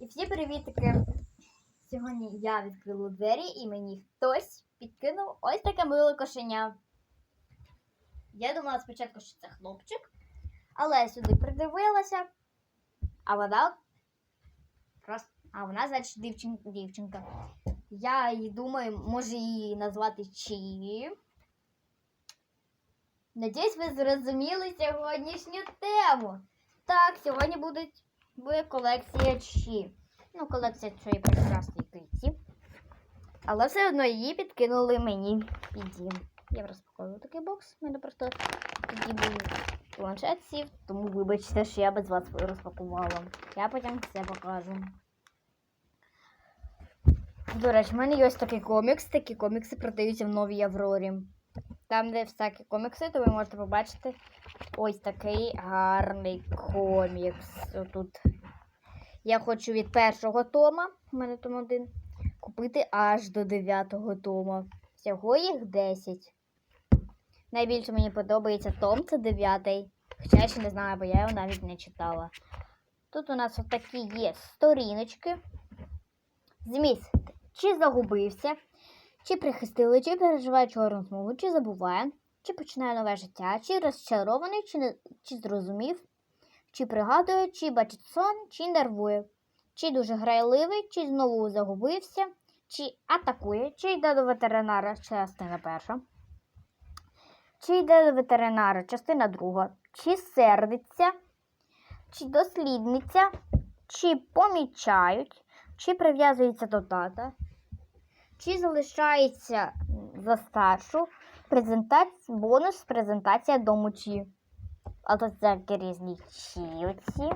І всі привітики! Сьогодні я відкрила двері і мені хтось підкинув ось таке миле кошеня. Я думала спочатку, що це хлопчик, але я сюди придивилася, а вона просто. А вона, значить, дівчин... дівчинка. Я її думаю, може її назвати Чі. Надіюсь, ви зрозуміли сьогоднішню тему. Так, сьогодні будуть буде колекція Чі. Ну, колекція цієї прекрасної киті. Але все одно її підкинули мені під дім. Я розпакую такий бокс. У мене просто тоді був планшет тому вибачте, що я без вас розпакувала. Я потім все покажу. До речі, в мене є ось такий комікс. Такі комікси продаються в новій Аврорі. Там, де всякі комікси, то ви можете побачити ось такий гарний комікс. Тут я хочу від першого тома, у мене том один, купити аж до дев'ятого тома. Всього їх 10. Найбільше мені подобається том, це дев'ятий. Хоча я ще не знаю, бо я його навіть не читала. Тут у нас отакі є сторіночки. Зміст, чи загубився, чи прихистили, чи переживає чорну смугу, чи забуває, чи починає нове життя, чи розчарований, чи, не, чи зрозумів, чи пригадує, чи бачить сон, чи нервує, чи дуже грайливий, чи знову загубився, чи атакує, чи йде до ветеринара, частина перша, чи йде до ветеринара, частина друга, чи сердиться, чи дослідниця, чи помічають, чи прив'язується до тата, чи залишається за старшу презентація, бонус презентація дому Чі. А тут всякі різні чіці.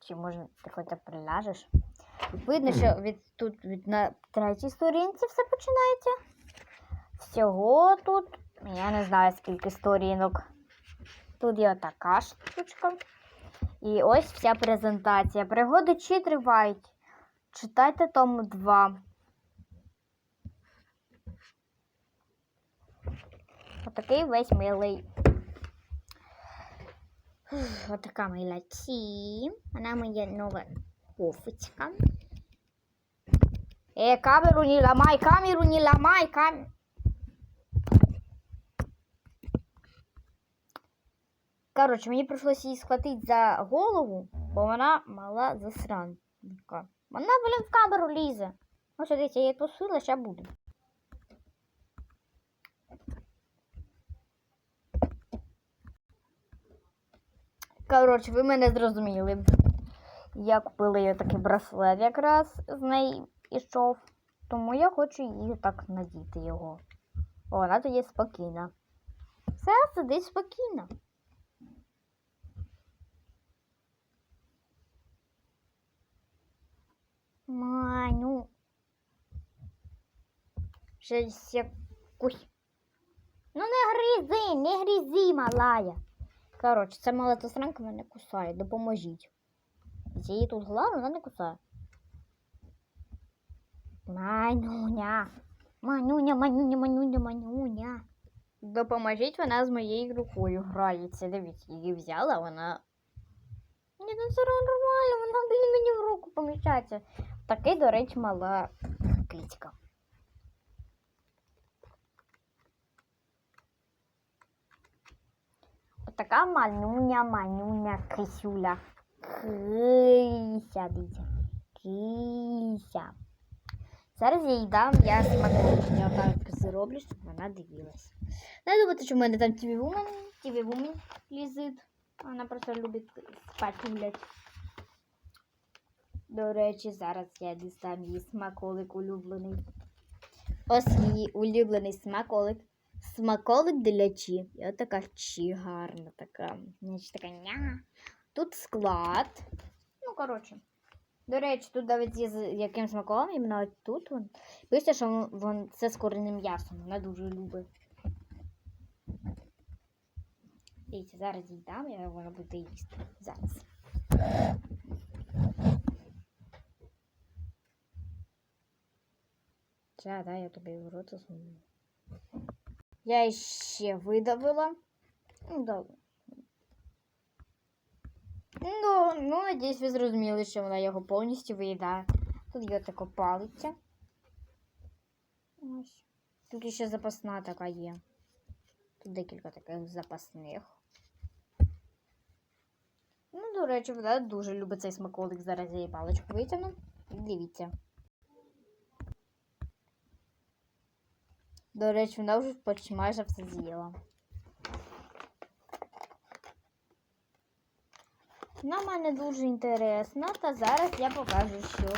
Чи може ти хоч приляжеш? Видно, що від тут від на третій сторінці все починається. Всього тут, я не знаю скільки сторінок. Тут є така штучка. І ось вся презентація. Пригоди чи тривають. Читайте тому 2. Отакий весь милий. Отака мила ті. Вона моя нова кофочка. Е, камеру не ламай, камеру не ламай, камеру. Коротше, мені прийшлося її схватити за голову, бо вона мала засранка. Вона, блін, в камеру лізе. Ось дивіться, я її посила, ще буде. Коротше, ви мене зрозуміли. Я купила їй такий браслет якраз з неї ішов. Тому я хочу її так надіти його. Вона тоді спокійна. Все сидить спокійно. Маню. Щось якусь. Ну не гризи, не грізи, малая. Коротше, це мала засранка мене кусає. Допоможіть. Я її тут гладу, вона не кусає. Манюня. Манюня, манюня, манюня, манюня. Допоможіть, вона з моєю рукою грається. Дивіться, її взяла, вона. Ні, ну це нормально, вона блін, мені в руку поміщається. Такий, до речі, мала кицька. Отака манюня, манюня, кисюля. Кися, дивіться. Кися. Зараз я їй дам, я смакую. Так зроблю, щоб вона дивилась. Не думайте, що в мене там TV Woman, TV Woman лізить. Вона просто любить спати гулять. До речі, зараз я дістам її смаколик улюблений. Ось її улюблений смаколик. Смаколик для чі. От така чі гарна така. Значить, така ня. Тут склад. Ну, коротше. До речі, тут навіть є з яким смаком, іменно тут. Вон. Пишеться, що вон, вон, це з куреним м'ясом. Вона дуже любить. Дивіться, зараз їй дам, я вона буде їсти. Зараз. Ча, да, я тобі в рот засуну. Я ще видавила. Ну, да. Ну, ну, надіюсь, ви зрозуміли, що вона його повністю виїдає. Тут є така палиця. Ось. Тут ще запасна така є. Тут декілька таких запасних. Ну, до речі, вона дуже любить цей смаколик. Зараз я її паличку витягну. Дивіться. До речі, вона вже почти майже все з'їла. Вона в мене дуже інтересна, та зараз я покажу, що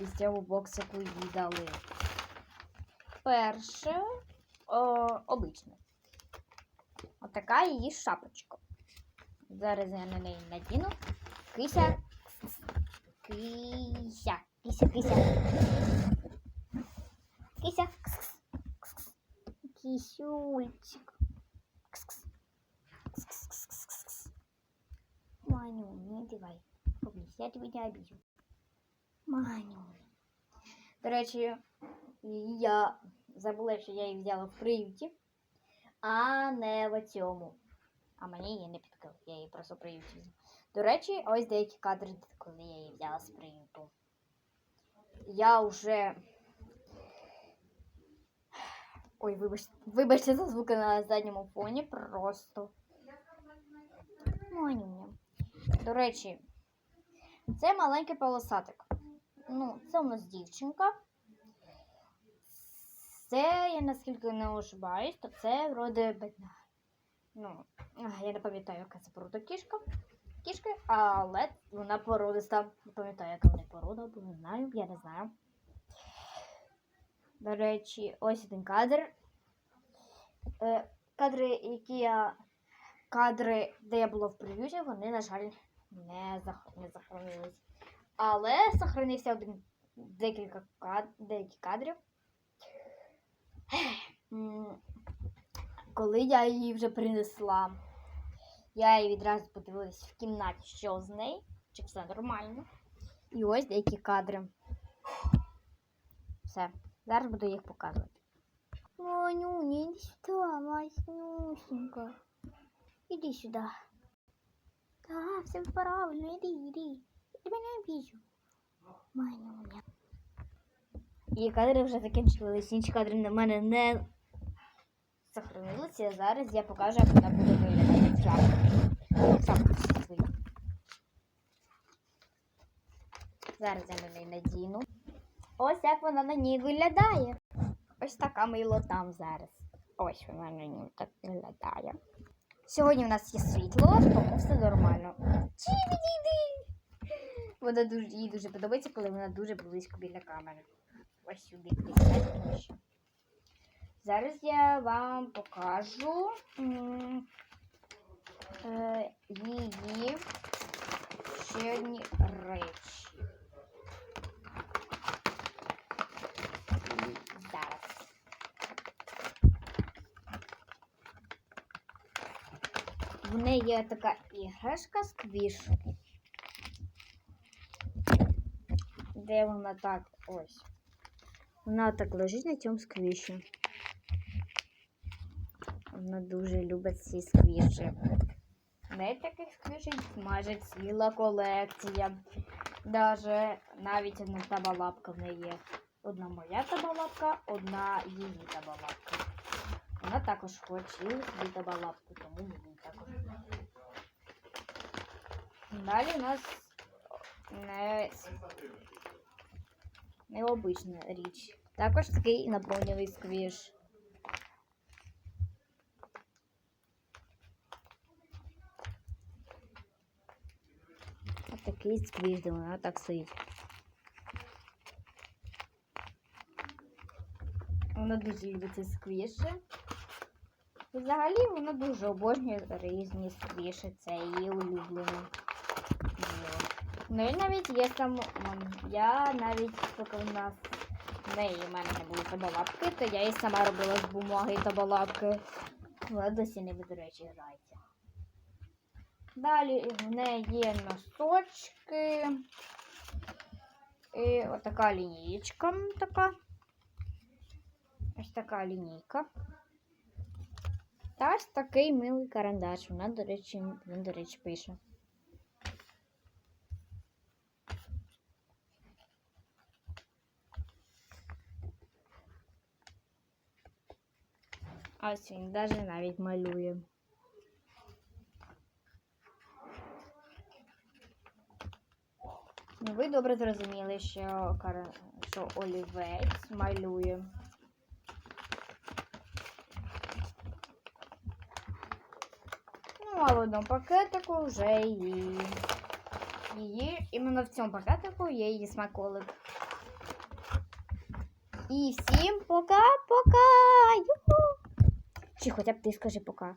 із цього боксику їй. Перше о, обичне. Отака її шапочка. Зараз я на неї надіну. Кися. Кися. Кися, кися. Кися. Кисюльчик. Маню, не давай. Поблизь, я тебе не обижу. Маню. До речі, я забула, що я її взяла в приюті, а не в цьому. А мені її не підкрили, я її просто приюті. До речі, ось деякі кадри, коли я її взяла з приюту. Я вже. Ой, вибачте, вибачте за звуки на задньому фоні, просто. Манюня. До речі, це маленький полосатик. Ну, це у нас дівчинка. Це, я наскільки не ошибаюсь, то це вроде бедна. Ну, я не пам'ятаю, яка це порода кішка. Кішки, але вона породиста. Не пам'ятаю, яка вона порода, бо не знаю, я не знаю. До речі, ось один кадр. Е, кадри, які я. Кадри, де я була в приюті, вони, на жаль, не, зах... не захоронились. Але сохранився один декілька кад... деякі кадрів. Коли я її вже принесла, я її відразу подивилась в кімнаті, що з нею, чи все нормально. І ось деякі кадри. Все, зараз буду їх показувати. Манюня, іди сюди, Маснюсенька. Іди сюди. Так, все правильно, іди, іди. Я тебе не обіжу. Манюня. І кадри вже закінчились. Інші кадри на мене не сохранилися. Зараз я покажу, як вона буде виглядати свою. Зараз я на неї надіну. Ось як вона на ній виглядає. Ось така мило там зараз. Ось вона на ній так виглядає. Сьогодні в нас є світло, тому все нормально. Вона дуже їй дуже подобається, коли вона дуже близько біля камери. Ось сюди ближче. Зараз я вам покажу е, її ще одні речі. Зараз. В неї є така іграшка сквіш. Де вона так ось. Вона так лежить на цьому сквіші. Вона дуже любить ці сквіші. В неї таких сквішей майже ціла колекція. Даже навіть одна табалапка в неї є. Одна моя табалапка, одна її табалапка. Вона також хоче собі табалапку, тому мені також. Далі у нас не, необична річ. Також такий наповнений сквіш. Ось такий сквіш, де вона так стоїть. Вона дуже любить ці сквіші. І Взагалі вона дуже обожнює різні сквіші. Це її улюблені. Ну і навіть є там. Я навіть поки в нас в неї в мене не були табалапки, то я її сама робила з бумаги табалапки. Вона досі не до речі грається. Далі в неї є носочки. І отака лінієчка така. Ось така лінійка. Та ось такий милий карандаш. Вона, до речі, він, до речі, пише. Ось він даже навіть малює. Ну, ви добре зрозуміли, що, що олівець малює. В пакетику вже її. Її іменно в цьому пакетику є її смаколик. І всім пока-пока! Чи хоча б ти скажи пока.